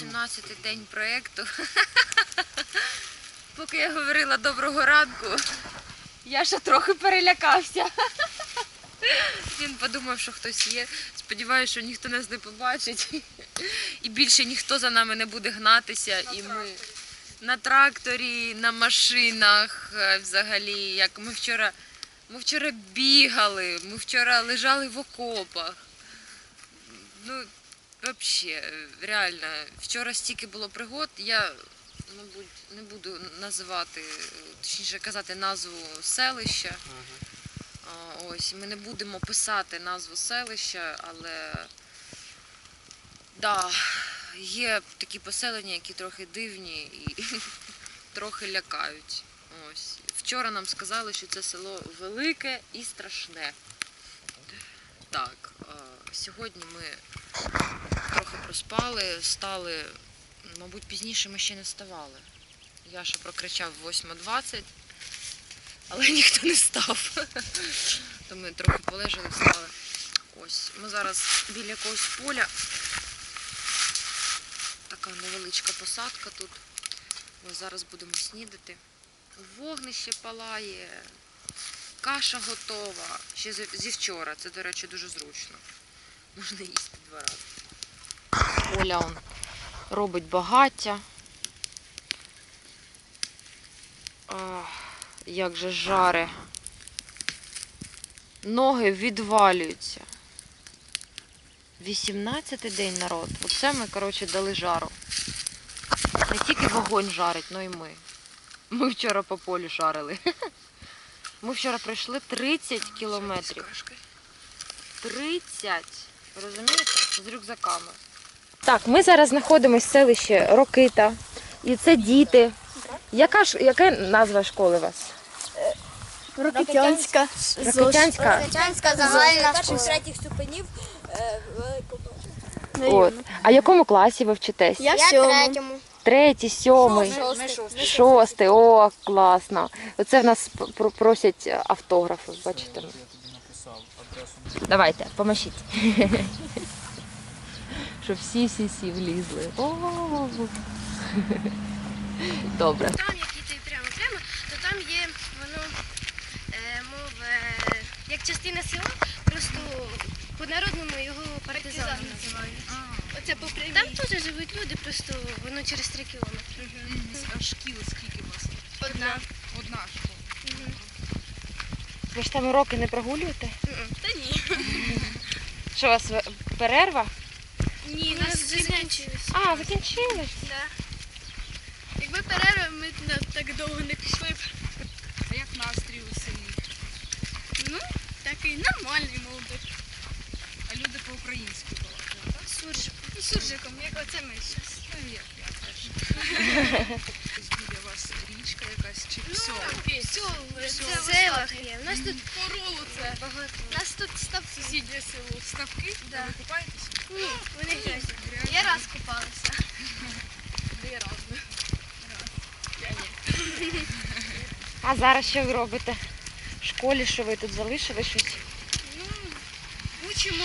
18-й день проєкту. Поки я говорила доброго ранку, я ще трохи перелякався. Він подумав, що хтось є. Сподіваюся, що ніхто нас не побачить. І більше ніхто за нами не буде гнатися. І ми на тракторі, на машинах е, взагалі. Як ми вчора, ми вчора бігали, ми вчора лежали в окопах. Ну, взагалі, реально, вчора стільки було пригод, я, мабуть, не буду називати, точніше казати назву селища. Ось, ми не будемо писати назву селища, але да, є такі поселення, які трохи дивні і трохи лякають. Ось. Вчора нам сказали, що це село велике і страшне. Так, сьогодні ми трохи проспали, стали, мабуть, пізніше ми ще не вставали. Яша прокричав в 8.20, але ніхто не став. То ми трохи полежали, встали. Ось, ми зараз біля якогось поля. Така невеличка посадка тут. Ми зараз будемо снідати. Вогнище палає, каша готова. Ще зі вчора. Це, до речі, дуже зручно. Можна їсти два рази. Оля он робить багаття. Ах, як же жаре. Ноги відвалюються. 18-й день народ. Оце ми, коротше, дали жару. Не тільки вогонь жарить, але й ми. Ми вчора по полю жарили. Ми вчора пройшли 30 кілометрів. 30. Розумієте? З рюкзаками. Так, ми зараз знаходимося в селищі Рокита. І це діти. Яка ж яка назва школи у вас? Рокитянська. Рокитянська. Рокитянська загальна перших школа. третіх ступенів е. От. А в якому класі ви вчитесь? Я в третьому. Третій, сьомий, Шостий. шостий. О, класно. Оце в нас пр- просять автографи, бачите. Давайте, помашіть. Щоб всі всі всі влізли. Добре. Там, як іти прямо прямо, то там є воно е, мов е, як частина села, просто по-народному його партизани називають. Оце по Там теж живуть люди, просто воно через три кілометри. А шкіл скільки у вас? Одна. Одна школа. Ви ж там уроки не прогулюєте? Та ні. Що у вас перерва? Ні, у нас вже закінчилось. А, закінчилось. Да. Якби перерви, ми б на- так довго не пішли б. А як настрій у селі? Ну, такий нормальний молодик. А люди по-українськи балакають, так? Суржик. Суржиком, як оце ми зараз. Ну, як я теж. Ось Біля вас річка якась чи все? В селах є. У нас тут поролу це багато. У нас тут став сусіднє село. Ставки? Да. Ви купаєтеся? Ні, вони грязні. Грязні? Я раз купалася. Де раз? А зараз що ви робите? В школі, що ви тут залишили щось? Ну, учимо.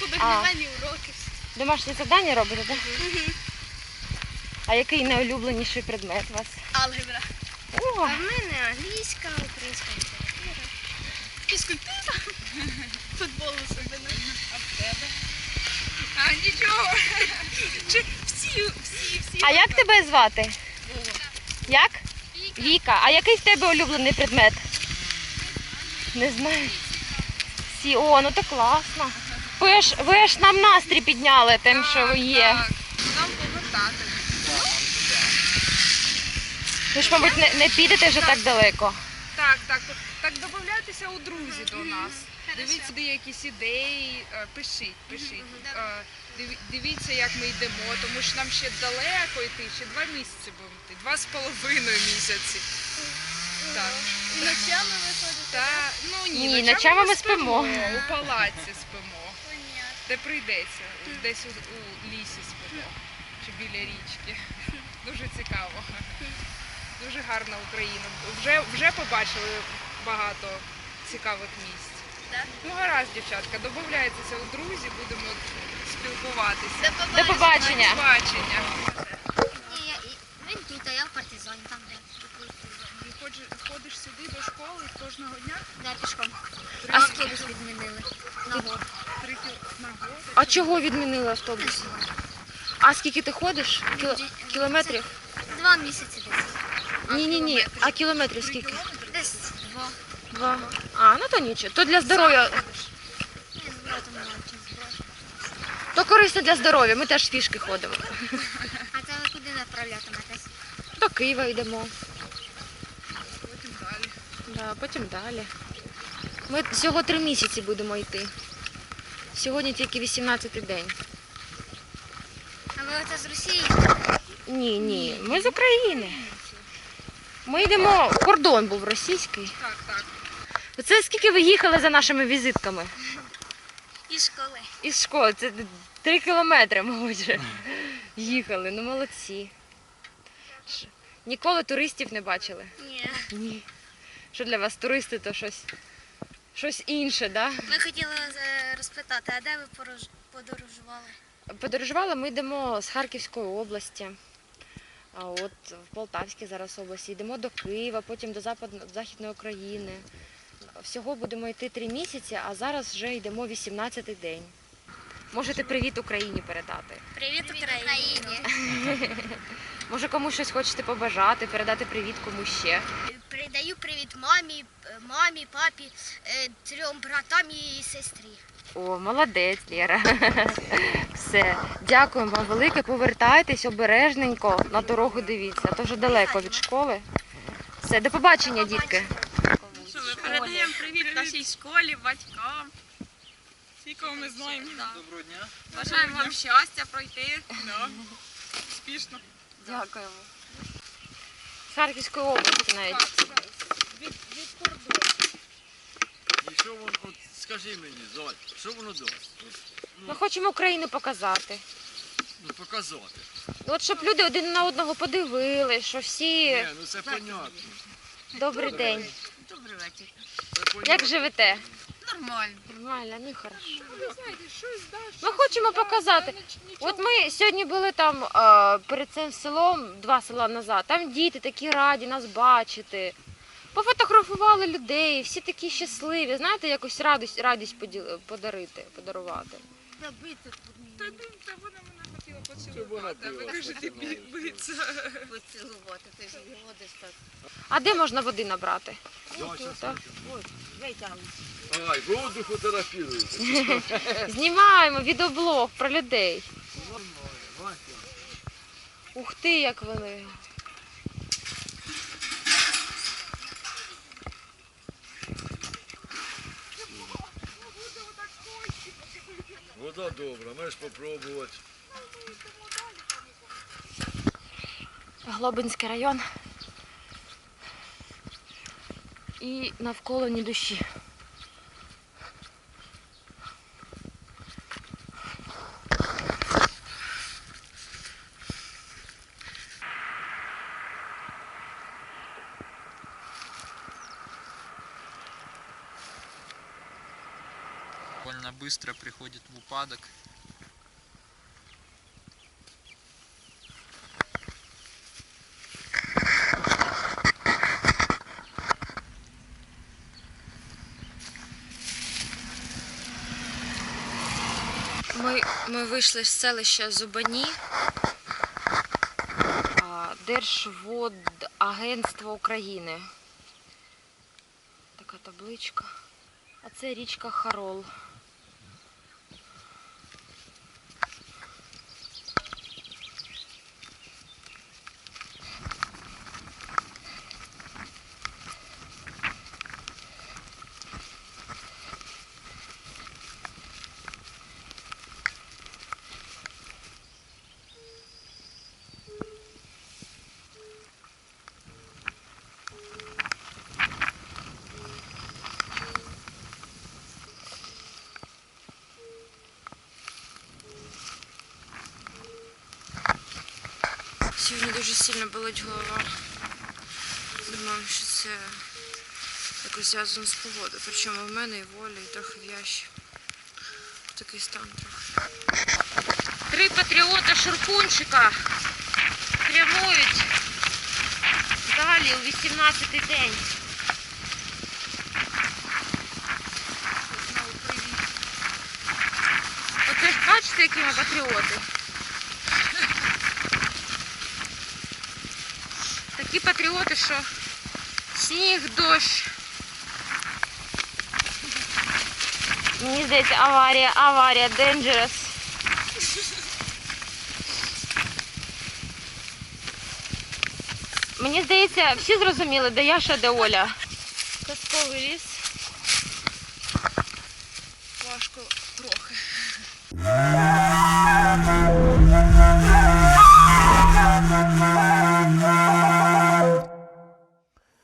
Ну, уроки. Домашні завдання робите, так? А який найулюбленіший предмет у вас? Алгебра. А в мене англійська, українська література. Фізкультура. Футбол особливо. А в тебе? А, нічого. Чи всі, всі, всі. а як тебе звати? Як? Віка. А який в тебе улюблений предмет? Не знаю. Сі, о, ну то класно. Ви ж, ви ж нам настрій підняли тим, що ви є. Так, нам повертати. Ви ж, мабуть, не, не підете вже так далеко. Так, так, так, додавайтеся у друзі до нас. Дивіться, де якісь ідеї, е, пишіть, пишіть. Е, диві- Дивіться, як ми йдемо, тому що нам ще далеко йти, ще два місяці будемо йти, два з половиною місяці. Так. І ночами виходить. Та, ну ні, Ні, ночами ми спимо. У палаці спимо. Де прийдеться, десь у, у лісі спимо, чи біля річки. Дуже цікаво. Дуже гарна Україна. Вже, вже побачили багато цікавих місць. Так. Ну гаразд, дівчатка, додавайтеся у друзі, будемо спілкуватися. До побачення. До побачення. Ні, я, і- він тут, а я в партизані, там де. І ходиш, ходиш сюди до школи кожного дня? Да, пішком. А А автобус відмінили. На год. Три кіл- на год. А чого відмінили автобус? А скільки ти ходиш? Кіло... Кілометрів? Два місяці десь. Ні, ні, ні. А кілометрів скільки? Десь два. Два. А, ну то нічого. То для здоров'я. Ні, з братом молодшим, з братом. То корисно для здоров'я. Ми теж пішки ходимо. А це ви куди направлятиметесь? До Києва йдемо. Потім далі. Да, потім далі. Ми всього три місяці будемо йти. Сьогодні тільки 18-й день. А ви оце з Росії? Ні, ні, ми з України. Ми йдемо, кордон був російський. Так, так. Це скільки ви їхали за нашими візитками? Із школи. Із школи, це три кілометри, мабуть. вже Їхали, ну молодці. Ш- Ніколи туристів не бачили? Ні. Ні. Що для вас туристи, то щось, щось інше, да? Ми хотіли е, розпитати, а де ви порож- подорожували? Подорожували ми йдемо з Харківської області. А от в Полтавській зараз області йдемо до Києва, потім до Западно- Західної України. Всього будемо йти три місяці, а зараз вже йдемо 18-й день. Можете привіт Україні передати. Привіт, Україні. Може комусь щось хочете побажати, передати привіт комусь ще. Передаю привіт мамі, мамі, папі, е, трьом братам і сестрі. О, молодець, Лєра. Все. Дякуємо вам велике. Повертайтесь обережненько на дорогу дивіться, а то вже далеко від школи. Все, до побачення, дітки. Що ми передаємо привіт нашій школі, батькам. Всі, кого ми знаємо. Доброго дня. Бажаємо вам щастя пройти. Да. Успішно. Дякуємо. З Харківської області навіть. Від, від кордону. І що воно, от скажи мені, Золь, що воно дасть? Ми хочемо Україну показати. ну, показати. От щоб люди один на одного подивились, що всі Ні, ну це понятно. добрий день. Добрий вечір. Це понятно. Як живете? Нормально. Нормально, ну і хорошо. Ви знаєте, щось, да, щось, Ми хочемо да, показати. да, ніч- нічого. От ми сьогодні були там е, перед цим селом, два села назад. Там діти такі раді нас бачити. Пофотографували людей, всі такі щасливі. Знаєте, якусь радість, радість поділи- подарити, подарувати. Та, ну, та вона мене хотіла поцілувати, а ви кажете бі- биться. Поцілувати, ти ж десь так. А де можна води набрати? Щас Так. Ай, воду. Знімаємо відеоблог про людей. Ух ти, як вони. Вода добра, можеш спробувати. Глобинський район. І навколо ні душі. Довольно быстро приходит в упадок. Ми, ми вийшли з селища Зубані. Держводагентство України. Така табличка. А це річка Харол. Сьогодні дуже сильно болить голова. Думаю, що це якось зв'язано з погодою. Причому в мене і волі, і трохи в ящі. Такий стан трохи. Три патріота Шуркунчика прямують далі у 18-й день. Оце бачите, які ми патріоти. Такі патріоти, що сніг, дощ. Мені здається, аварія, аварія, dangerous. Мені здається, всі зрозуміли, де Яша, де Оля. Казковий ліс.